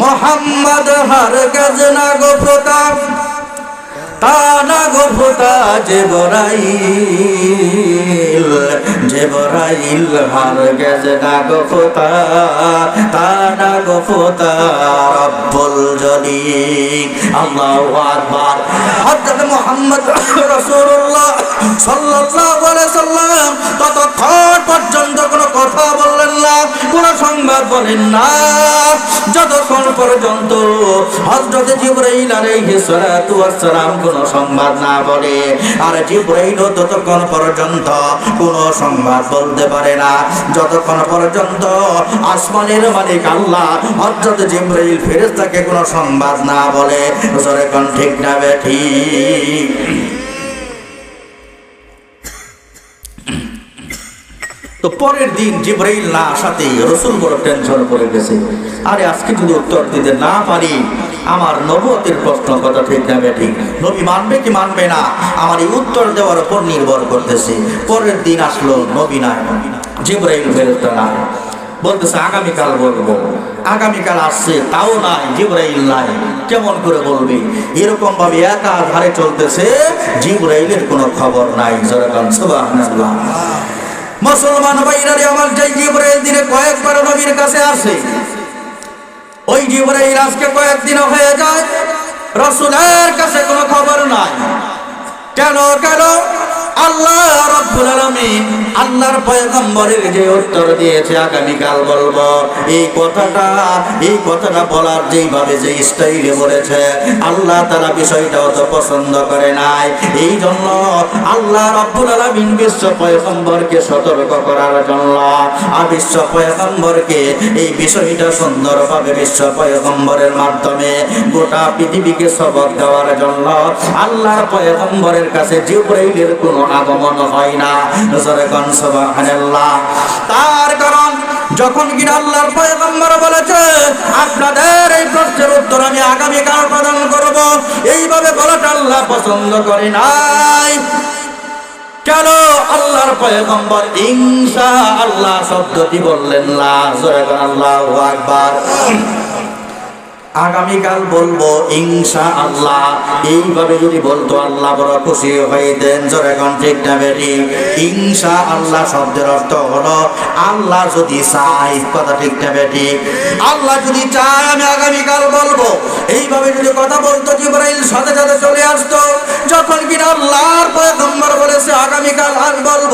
মোহাম্মদ হার গজ না গো প্রতাপ, তা না গো প্রতা যে বরাইল যে বরাইল হার গজ না গো প্রতা তা না গো প্রতা রব্বুল জলিল, আল্লাহু আকবার। হযরত মুহাম্মদ রাসূলুল্লাহ সাল্লাল্লাহু আলাইহি সাল্লাম ততক্ষণ পর্যন্ত কোনো কথা বললেন না। কোনো সংবাদ বলেন না। যতক্ষণ পর্যন্ত হযরত জিবরাইল আলাইহিস সালাতু ওয়াস সালাম কোনো সংবাদ না বলে, আর জিবরাইল ততক্ষণ পর্যন্ত কোনো সংবাদ বলতে পারে না। যতক্ষণ পর্যন্ত আসমানের মালিক আল্লাহ হযরত জিবরাইল ফেরেশতাকে কোনো সংবাদ না বলে, জোরে কোন ঠিক না বেঠি তো পরের দিন জিব্রাইল না আসাতেই রসুল বড় টেনশন করে গেছে। আরে আজকে যদি উত্তর দিতে না পারি, আমার নবতের প্রশ্ন কথা ঠিক না ঠিক। নবী মানবে কি মানবে না, আমার এই উত্তর দেওয়ার উপর নির্ভর করতেছে। পরের দিন আসলো নবী নাই, জিব্রাইল ফেরত না বলতেছে, আগামীকাল বলব। আগামীকাল আসছে, তাও নাই, জিব্রাইল নাই। কেমন করে বলবি? এরকম ভাবে একা ধারে চলতেছে, জিব্রাইলের কোনো খবর নাই। জরকান সুবহানাল্লাহ। মুসলমান ভাইরারে আমার যে জিব্রাইল দিনে কয়েকবার নবীর কাছে আসে। ওই জিব্রাইল আজকে কয়েকদিন হয়ে যায়। রসুলের কাছে কোনো খবর নাই। কেন কেন? আল্লাহ রব্বুল আলামিন আল্লাহর পয়গম্বরের যে উত্তর দিয়েছে আগামীকাল বলব। এই কথাটা এই কথাটা বলার যেইভাবে যে স্টাইলে বলেছে, আল্লাহ তারা বিষয়টা অত পছন্দ করে নাই। এই জন্য আল্লাহ রব্বুল আলামিন বিশ্ব পয়গম্বরকে সতর্ক করার জন্য, আর বিশ্ব পয়গম্বরকে এই বিষয়টা সুন্দরভাবে বিশ্ব পয়গম্বরের মাধ্যমে গোটা পৃথিবীকে সবক দেওয়ার জন্য আল্লাহর পয়গম্বরের কাছে জিব্রাইলের কোনো আগমন হয় না। তার কারণ, যখন কিনা আল্লাহর পয়গম্বর বলেছে, আপনাদের এই প্রশ্নের উত্তর আমি আগামী কাল প্রদান করব। এইভাবে বলাটা আল্লাহ পছন্দ করে নাই। কেন? আল্লাহর পয়গম্বর ইনশা আল্লাহ শব্দটি বললেন না। আল্লাহু আকবার। আগামীকাল বলব ইনশা আল্লাহ এইভাবে যদি বলতো, আল্লাহ বড় খুশি হইতেন জোরে কোন ঠিক না বেরি ইনশা আল্লাহ শব্দের অর্থ হলো, আল্লাহ যদি চাই কথা ঠিক না বেটি? আল্লাহ যদি চায়, আমি আগামীকাল বলব। এইভাবে যদি কথা বলতো, জিব্রাইল সাথে সাথে চলে আসতো। যখন কিনা আল্লাহর পয়গম্বর বলেছে, আগামীকাল আর বলব,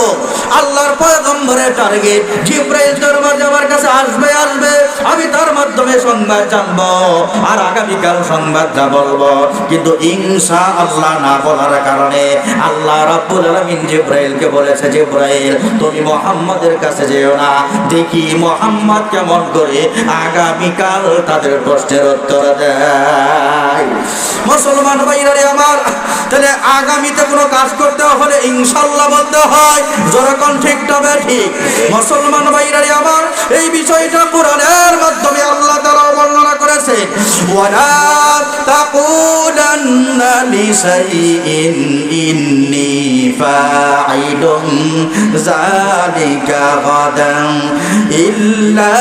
আল্লাহর পয়গম্বরের টার্গেট জিব্রাইল মাঝে আমার কাছে আসবে আসবে। আমি তার মাধ্যমে সংবাদ জানব। আর আগামীকাল সংবাদ সংবাদটা বলব, কিন্তু ইনশা আল্লাহ না বলার কারণে আল্লাহ রাব্বুল আলামিন জিব্রাইলকে বলেছে, জিব্রাইল, তুমি মোহাম্মদের কাছে যেও না। দেখি মোহাম্মদ কেমন করে আগামীকাল তাদের প্রশ্নের উত্তর দেয়। মুসলমান ভাইরারে আমার, তাহলে আগামীতে কোনো কাজ করতে হলে ইনশাল্লাহ বলতে হয় যেরকম ঠিক তবে ঠিক? মুসলমান ভাইরারে আমার, এই বিষয়টা কোরআনের মাধ্যমে আল্লাহ তাআলা বর্ণনা করেছে। ওয়ালা তাকুলান্না লিশাইইন ইন্নী ফাঈলুন যালিকা গাদান ইল্লা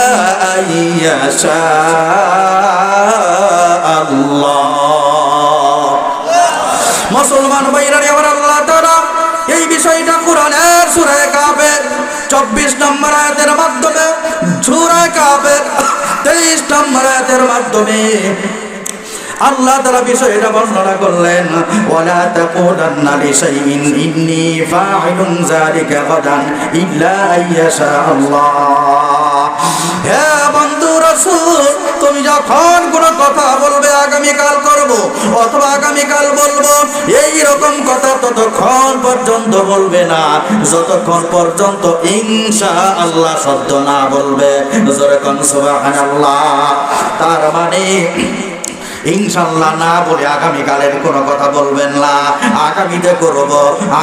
আইয়াশা আল্লাহ মুসলমান ভাইরারে আমার আল্লাহ তাআলা এই বিষয়টা কোরআনের সূরা কাফের 24 নম্বর আয়াতের মাধ্যমে মাধ্যমে আল্লাহ তারা বিষয়টা বর্ণনা করলেন, ওয়ালা তাকুলান্না লিশাইইন, ইন্নী ফাইলুন যালিকা গাদান ইল্লা আল্লাহ। হে বন্ধু তুমি যখন কোনো কথা বলবে আগামীকাল করব, অথবা আগামীকাল বলব এই রকম কথা ততক্ষণ পর্যন্ত বলবে না। যতক্ষণ পর্যন্ত ইনশা আল্লাহ শব্দ না বলবে। কোন সুবহানাল্লাহ। তার মানে ইনশাল্লাহ না বলে আগামীকালের কোনো কথা বলবেন না। আগামীতে করব,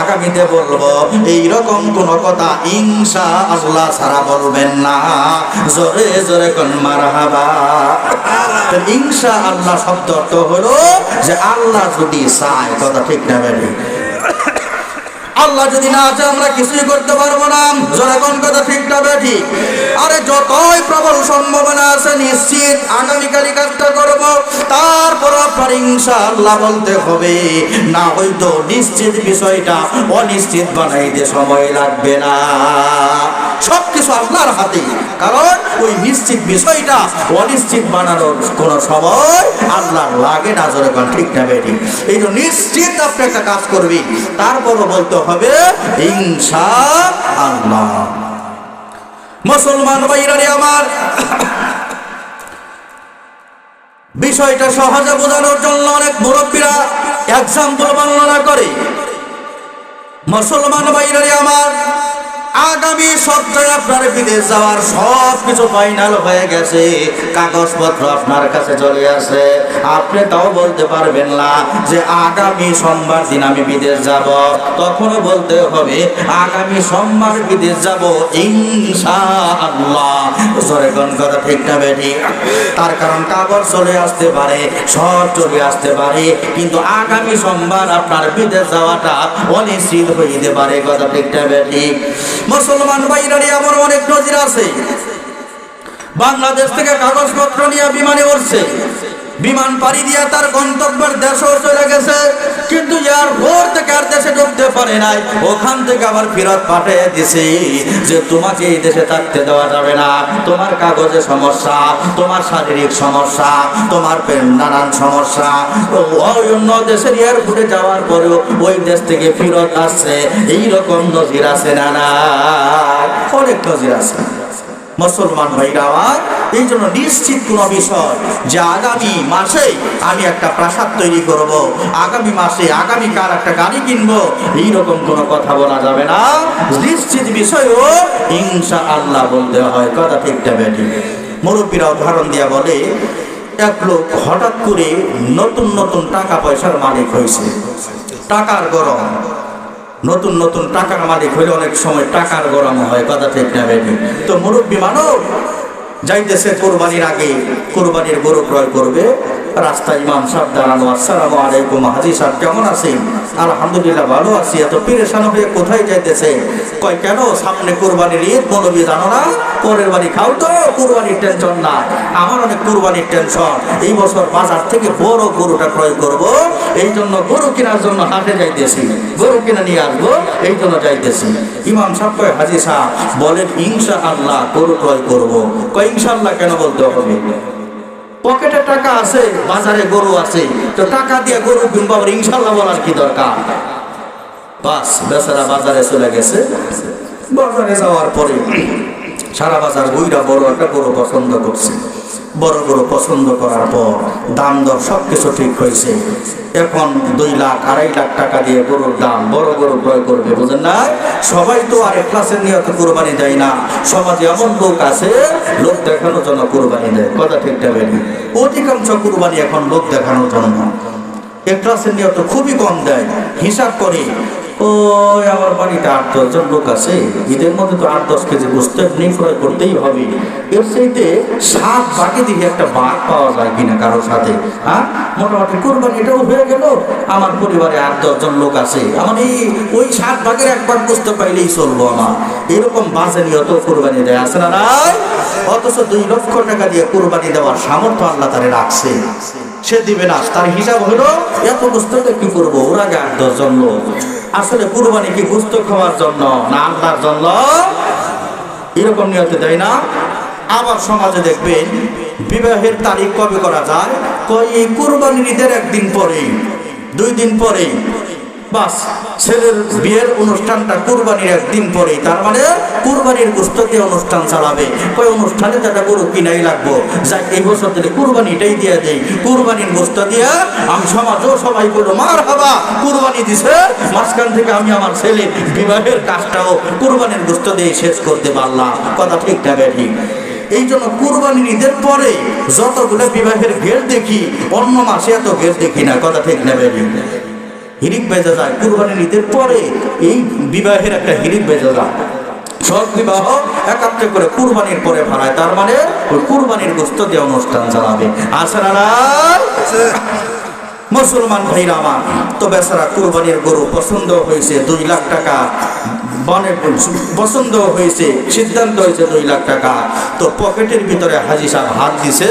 আগামীতে বলব। এই রকম কোনো কথা ইনশা আল্লাহ ছাড়া বলবেন না। জোরে জোরে কোন, মারহাবা। ইনশা আল্লাহ শব্দ অর্থ হলো যে আল্লাহ যদি চায়, কথা ঠিক না বেরি আল্লাহ যদি না আছে আমরা কিছুই করতে পারব না। কোন, কথা ঠিকটা বেঠি। আরে যতই প্রবল সম্ভাবনা আছে, নিশ্চিত আগামীকালই ইনশাআল্লাহ বলতে হবে, না হয়তো নিশ্চিত বিষয়টা, অনিশ্চিত বানাইতে সময় লাগবে না। সব কিছু আপনার হাতে, কারণ ওই নিশ্চিত বিষয়টা, অনিশ্চিত বানানোর কোনো সময় আল্লাহ লাগে না, জোরে ঠিক না বেটি এই জন্য নিশ্চিত আপনি একটা কাজ করবি, তারপরও বলতে হবে ইনশা আল্লাহ মুসলমান ভাইরারে আমার বিষয়টা সহজে বোঝানোর জন্য অনেক মুরব্বীরা এক্সাম্পল বর্ণনা করে। মুসলমান বাইরে আমার আগামী সপ্তাহে আপনার বিদেশ যাওয়ার সব কিছু ফাইনাল হয়ে গেছে। কাগজপত্র আপনার কাছে চলে আসে। আপনি তাও বলতে পারবেন না যে আগামী সোমবার দিন আমি বিদেশ যাব। তখনও বলতে হবে, আগামী সোমবার বিদেশ যাব ইনশাআল্লাহ। ঠিক না বেটি? তার কারণ কাগজ চলে আসতে পারে সব চলে আসতে পারে, কিন্তু আগামী সোমবার আপনার বিদেশ যাওয়াটা অনিশ্চিত হয়ে যেতে পারে, কথা ঠিক বেটি? মুসলমান বাইরারে আমার অনেক নজির আছে। বাংলাদেশ থেকে কাগজপত্র নিয়ে বিমানে উঠছে। বিমান পাড়ি দিয়ে তার গন্তব্যের দেশেও চলে গেছে। কিন্তু এয়ারপোর্ট থেকে আর দেশে ঢুকতে পারে নাই। ওখান থেকে আবার ফেরত পাঠিয়ে দিছে যে তোমাকে এই দেশে থাকতে দেওয়া যাবে না। তোমার কাগজে সমস্যা, তোমার শারীরিক সমস্যা, তোমার নানান সমস্যা। অন্য দেশের এয়ারপোর্টে যাওয়ার পরেও ওই দেশ থেকে ফেরত আসছে। এইরকম নজির আছে না অনেক নজির আছে। মুসলমান ভাইরা আমার এই জন্য নিশ্চিত কোনো বিষয় যে আগামী মাসে আমি একটা প্রাসাদ তৈরি করব। আগামী মাসে আগামীকাল একটা গাড়ি কিনবো। এইরকম কোনো কথা বলা যাবে না। নিশ্চিত বিষয়ও ইনশা আল্লাহ বলতে হয়। কথা ঠিকটা বেটি মুরব্বীরা উদাহরণ দিয়া বলে, এক লোক হঠাৎ করে নতুন নতুন টাকা পয়সার মালিক হয়েছে। টাকার গরম। নতুন নতুন টাকার মালিক হইলে অনেক সময় টাকার গরম হয়, কথা ঠিক না বেটি তো মুরব্বী মানব যাইতেছে কোরবানির আগে, কোরবানির গরু ক্রয় করবে রাস্তায় ইমাম সাহেব দাঁড়ানো, আসসালামু আলাইকুম, হাজি সাহেব কেমন আছেন? আলহামদুলিল্লাহ ভালো আছি, এত পেরেশান হয়ে কোথায় যাইতেছে? কয়, কেন সামনে কোরবানির ঈদ? বলবি জানো না? পরের বাড়ি খাও তো, কোরবানির টেনশন না। আমার অনেক কোরবানির টেনশন এই বছর বাজার থেকে বড় গরুটা ক্রয় করব, এই জন্য গরু কেনার জন্য হাটে যাইতেছি। গরু কিনে নিয়ে আসব, এই জন্য যাইতেছি। ইমাম সাহেব কয়, হাজি সাহেব, বলেন ইনশা আল্লাহ গরু ক্রয় করব। কয় ইনশাল্লাহ কেন বলতে হবে? পকেটে টাকা আছে, বাজারে গরু আছে। তো টাকা দিয়ে গরু কিনবো আবার ইনশাল্লাহ বলার কি দরকার? বাস, বেচারা বাজারে চলে গেছে। বাজারে যাওয়ার পরে সারা বাজার বইরা বড় একটা গরু পছন্দ করছে। বড় বড় পছন্দ করার পর দাম দর সব কিছু ঠিক হয়েছে। এখন দুই লাখ, আড়াই লাখ টাকা দিয়ে গরুর দাম, বড় গরু ক্রয় করবে, বুঝেন না? সবাই তো আর ক্লাসের নিয়ত কোরবানি দেয় না। সমাজে এমন লোক আছে, লোক দেখানোর জন্য কোরবানি দেয়। কথা ঠিক দেবে অধিকাংশ কোরবানি এখন লোক দেখানোর জন্য ক্লাসের নিয়ত খুবই কম দেয়। হিসাব করে ওই আমার বাড়িতে আট লোক আছে, ঈদের মধ্যে তো আট, দশ কেজি ক্রয় করতেই হবে। এর সাত বাকি দিকে একটা পাওয়া যায় কিনা সাথে হ্যাঁ? মোটামুটি কোরবানি এটাও হয়ে গেল, আমার পরিবারে আট লোক আছে। আমার এই, ওই সাত ভাগের একবার বুঝতে পাইলেই চলবো আমার। এরকম বাজে নিয়ত কোরবানি দেয়, আছে না নাই? অথচ দুই লক্ষ টাকা দিয়ে কোরবানি দেওয়ার সামর্থ্য আল্লাহ তারে রাখছে। সে দিবে না। তার হিসাব হলো, এত বুঝতে কি করব ওরা গান দশজন লোক। আসলে কুরবানি কি পুস্তক খাওয়ার জন্য? না, আল্লাহর জন্য। এরকম নিয়তে দেয় না। আবার সমাজে দেখবেন, বিবাহের তারিখ কবে করা যায়? কই এই কুরবানির ঈদের একদিন পরে দুই দিন পরেই। বাস, ছেলের বিয়ের অনুষ্ঠানটা কুরবানির একদিন পরেই, তার মানে কুরবানির গোস্ত দিয়ে অনুষ্ঠান চালাবে। ওই অনুষ্ঠানে তো গরু কিনাই লাগবো? যাক, এই বছর দিলে কুরবানিটাই দিয়ে দেই, কুরবানির গোস্ত দিয়ে আমি সমাজও সবাই বলল মার হাবা কুরবানি দিছে, মাঝখান থেকে আমি আমার ছেলে বিবাহের কাজটাও কুরবানির গোস্ত দিয়ে শেষ করতে পারলাম কথা ঠিক না ঠিক? এই জন্য কুরবানির ঈদের পরে যতগুলো বিবাহের ঘের দেখি, অন্য মাসে এত ঘের দেখি না, কথা ঠিক না বেরিয়ে হিরিক বেজা যায় কুরবানির ঈদের পরে এই বিবাহের একটা হিরিক বেজে যায়। সব বিবাহ একাত্রে করে কুরবানির পরে ভাড়ায় তার মানে ওই কুরবানির গোস্ত দিয়ে অনুষ্ঠান চালাবে। আসে না মুসলমান ভাইরা আমার, তো বেচারা কুরবানির গরু পছন্দ হয়েছে দুই লাখ টাকা বনে পছন্দ হয়েছে, সিদ্ধান্ত হয়েছে দুই লাখ টাকা। তো পকেটের ভিতরে হাজি সাহেব হাত দিছে,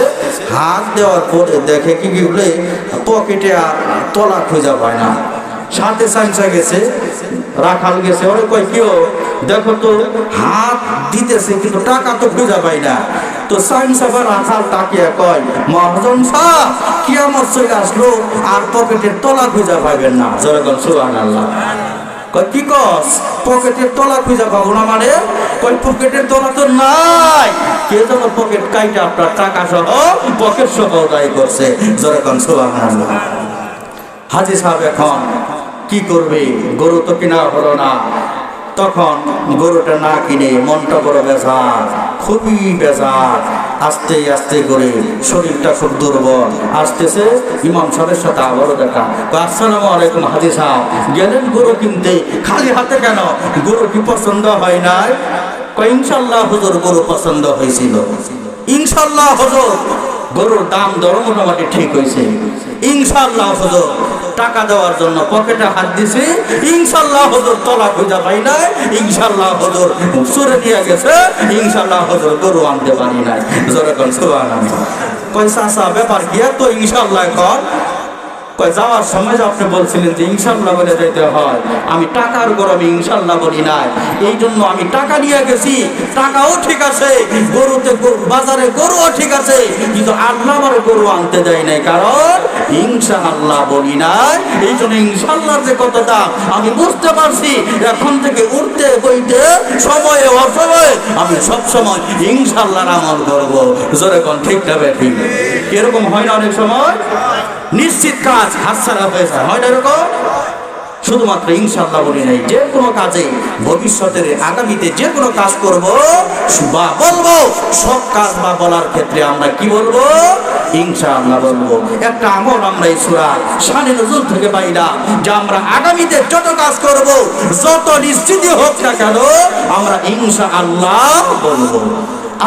হাত দেওয়ার পরে দেখে কি বলে পকেটে আর তলা খুঁজা পায় না। সাথে সাইন্সা গেছে, রাখাল গেছে। ওরে কয় কেউ দেখো তো, হাত দিতেছে, কিন্তু টাকা তো খুঁজা পাই না। তো সাইন্স আবার রাখাল তাকিয়ে কয়, মহাজন সাহ কি আমার চলে আসলো, আর পকেটের তলা খুঁজা পাইবেন না। যেরকম সুহান আল্লাহ কয়, কি কস, পকেটের তলা খুঁজা পাবো না মানে? কই পকেটের তলা তো নাই। কে যেন পকেট কাইটা আপনার টাকা সহ পকেট সহ দায়ী করছে। যেরকম সুহান আল্লাহ হাজি সাহেব এখন কি করবে? গরু তো কিনা হলো না। তখন গরুটা না কিনে মনটা বড় বেজার, খুবই বেজার। আস্তে আস্তে করে শরীরটা খুব দুর্বল। আসতেছে ইমাম সাহেবের সাথে আবারও দেখা। আসসালামু আলাইকুম হাজি সাহেব। গেলেন গরু কিনতে। খালি হাতে কেন? গরু কি পছন্দ হয় নাই? ইনশাল্লাহ হুজুর, গরু পছন্দ হয়েছিল। ইনশাল্লাহ হুজুর, গরুর দাম দর মোটামুটি ঠিক হয়েছে। ইনশাল্লাহ হুজুর টাকা দেওয়ার জন্য পকেটে হাত দিছি, ইনশাল্লাহ হজুর তলা খুঁজা পাই নাই, ইনশাল্লাহ হজুর সুরে দিয়ে গেছে, ইনশাল্লাহ হজুর গরু আনতে পারি নাই। জোরে কন সুবাহ কয় ব্যাপার কি তো ইনশাল্লাহ কয় যাওয়ার সময় যে আপনি বলছিলেন যে ইনশাল্লাহ বলে যেতে হয়, আমি টাকার গরমে ইনশাল্লাহ বলি নাই। এই জন্য আমি টাকা নিয়ে গেছি, টাকাও ঠিক আছে, গরুতে বাজারে গরুও ঠিক আছে, কিন্তু আল্লাহ আমার গরু আনতে দেয় নাই, কারণ ইনশা আল্লাহ বলি নাই। এই জন্য ইনশাল্লাহর যে দাম, আমি বুঝতে পারছি, এখন থেকে উঠতে বইতে সময়ে অসময়ে আমি সব সময় ইনশাল্লাহর আমল করব। জোরে কোন ঠিক তবে ঠিক এরকম হয় না অনেক সময়? নিশ্চিত কাজ হাতছাড়া হয়ে যায়। হয় না এরকম? শুধুমাত্র ইনশাল্লাহ বলি নাই, যে কোনো কাজে ভবিষ্যতের আগামীতে যে কোনো কাজ করব বা বলব। সব কাজ বা বলার ক্ষেত্রে আমরা কি বলব? ইনশাআল্লাহ বলব। একটা আমল আমরা এই সুরা শানে নজরুল থেকে পাইলাম যে আমরা আগামীতে যত কাজ করব, যত নিশ্চিত হোক না কেন, আমরা ইনশা আল্লাহ বলব।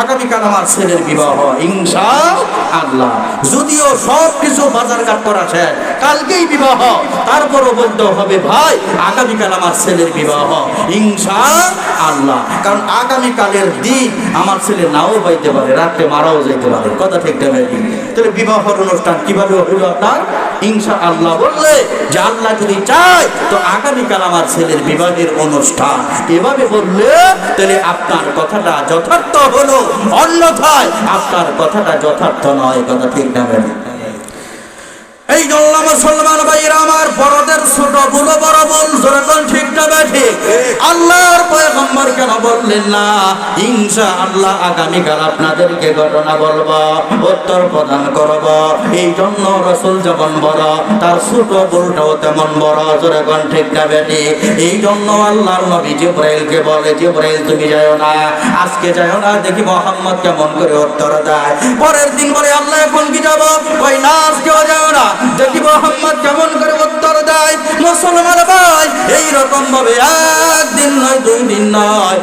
আগামীকাল আমার ছেলের বিবাহ ইনশা আল্লাহ যদিও সব কিছু বাজারঘাট করা শেষ, কালকেই বিবাহ, তারপরও বলতে হবে, ভাই, আগামীকাল আমার ছেলের বিবাহ ইনশা আল্লাহ কারণ আগামীকালের দিন আমার ছেলে নাও পাইতে পারে, রাত্রে মারাও যেতে পারে। কথা ঠিক তাহলে বিবাহর অনুষ্ঠান কীভাবে হইল আপনার? ইনশা আল্লাহ বললে, যে আল্লাহ যদি চায়, তো আগামীকাল আমার ছেলের বিবাহের অনুষ্ঠান। এভাবে বললে, তাহলে আপনার কথাটা যথার্থ হলো, অন্যথায় আপনার কথাটা যথার্থ নয়, কথা ঠিক না এই জন্য মুসলমান ভাইরা আমার বড়দের ছোট ভুল বড় ভুল যেরকম ঠিক না ঠিক? আল্লাহর পয়গম্বর কেন বললেন না? ইনশা আল্লাহ আগামীকাল আপনাদেরকে ঘটনা বলব উত্তর প্রদান করব। এই জন্য রসুল যেমন বড় তার ছোট ভুলটাও তেমন বড় যেরকম ঠিক না বেটি এই জন্য আল্লাহর নবী জিব্রাইলকে বলে জিব্রাইল তুমি যাও না আজকে যাও না দেখি মোহাম্মদ কেমন করে উত্তর দেয়। পরের দিন বলে আল্লাহ এখন কি যাব? ওই না আজকেও যাও না। দেখি মোহাম্মদ কেমন করে উত্তর দেয়? মুসলমান ভাই এই রকম ভাবে একদিন নয়, দুই দিন নয়,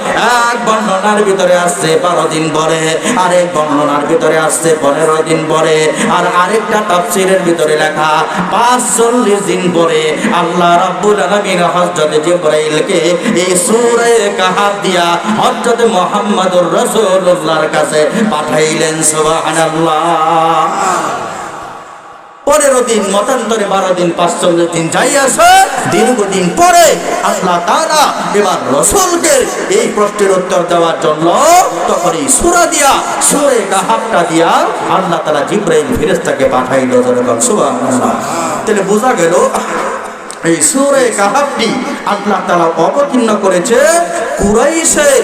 এক বর্ণনার ভিতরে আসছে বারো দিন পরে, আরেক বর্ণনার ভিতরে আসছে পনেরো দিন পরে, আর আরেকটা তাফসিরের ভিতরে লেখা পাঁচ চল্লিশ দিন পরে আল্লাহ রাব্বুল আলামিন হযরত জিবরাইলকে এই সূরা কাহাফ দিয়া হযরত মুহাম্মদুর রাসূলুল্লাহর কাছে পাঠাইলেন, সুবহানাল্লাহ। পনেরো দিন, মতান্তরে বারো দিন, পাঁচচল্লিশ দিন যাই আসে দীর্ঘদিন পরে আল্লাহ তারা এবার রসুলকে এই প্রশ্নের উত্তর দেওয়ার জন্য তখন এই সুরা দিয়া, সুরে কাহাবটা দিয়া আল্লাহ তারা জিব্রাইল ফিরেস্তাকে পাঠাইল যেরকম সুবাহ তাহলে বোঝা গেল, এই সুরে কাহাবটি আল্লাহ তারা অবতীর্ণ করেছে কুরাইশের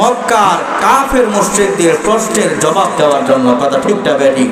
মক্কার কাফের মুশ্রিকদের প্রশ্নের জবাব দেওয়ার জন্য, কথা ঠিকটা বেঠিক।